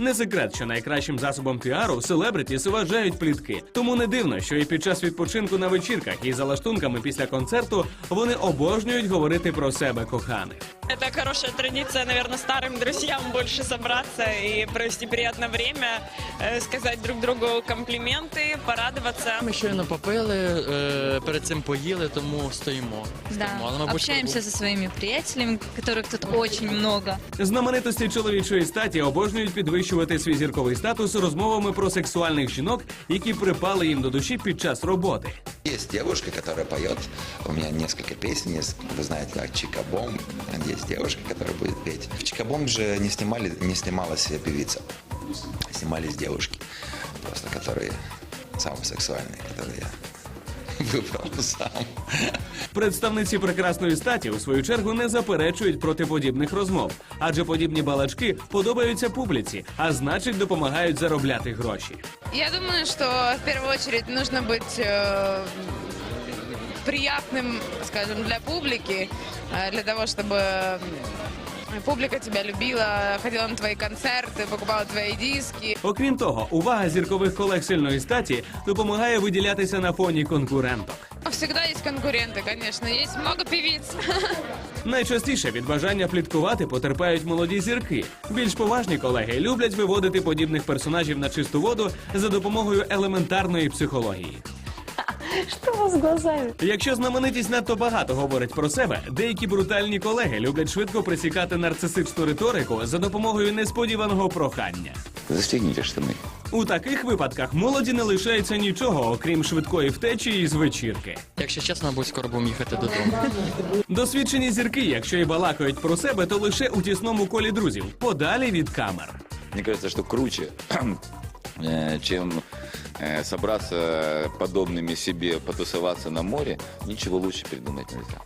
Не секрет, що найкращим засобом піару селебритіс вважають плітки. Тому не дивно, що і під час відпочинку на вечірках і за лаштунками після концерту вони обожнюють говорити про себе коханих. Это хорошая традиция, наверное, старым друзьям больше собраться и провести приятное время, э, сказать друг другу комплименты, порадоваться. Ми щойно попили, е, перед цим поїли, тому стоїмо. Да, Стоїмо. Але, мабуть, общаемся со своими приятелями, которых тут очень много. Знаменитості чоловічої статі обожнюють підвищувати свій зірковий статус розмовами про сексуальних жінок, які припали їм до душі під час роботи. Есть девушка, которая поет. У меня несколько песен есть. Вы знаете, как Чикабом. Есть девушка, которая будет петь. В Чикабом же не снимали, не снималась певица. Снимались девушки. Просто которые самые сексуальные, которые я выбрал сам. Представниці прекрасної статі у свою чергу не заперечують проти подібних розмов, адже подібні балачки подобаються публіці, а значить допомагають заробляти гроші. Я думаю, что в первую очередь нужно быть э, приятным, скажем, для публики, э, для того, чтобы э, публика тебя любила, ходила на твои концерты, покупала твои диски. Окрім того, увага зіркових колег сильної статі допомагає виділятися на фоні конкуренток. Всегда есть конкуренты, конечно, есть много певиц. Найчастіше від бажання пліткувати потерпають молоді зірки. Більш поважні колеги люблять виводити подібних персонажів на чисту воду за допомогою елементарної психології. Что у вас с глазами? Якщо знаменитість надто багато говорить про себе, деякі брутальні колеги люблять швидко присікати нарцисичну риторику за допомогою несподіваного прохання. Застегните штаны. У таких випадках молоді не лишається нічого, окрім швидкої втечі із вечірки. Якщо чесно, мабуть, скоро будемо їхати додому. Досвідчені зірки, якщо і балакають про себе, то лише у тісному колі друзів, подалі від камер. Мне кажется, что круче, э, чем э, собраться подобными себе, потусоваться на море, ничего лучше придумать нельзя.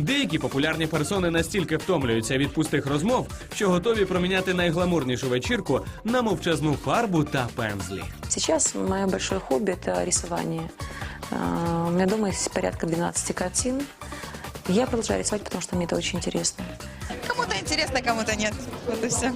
Деякі популярні персони настільки втомлюються від пустих розмов, що готові проміняти найгламурнішу вечірку на мовчазну фарбу та пензлі. Сейчас мое большое хобби – это рисование. А, У меня дома есть порядка 12 картин. Я продолжаю рисовать, потому что мне это очень интересно. Кому-то интересно, кому-то нет. Вот и все.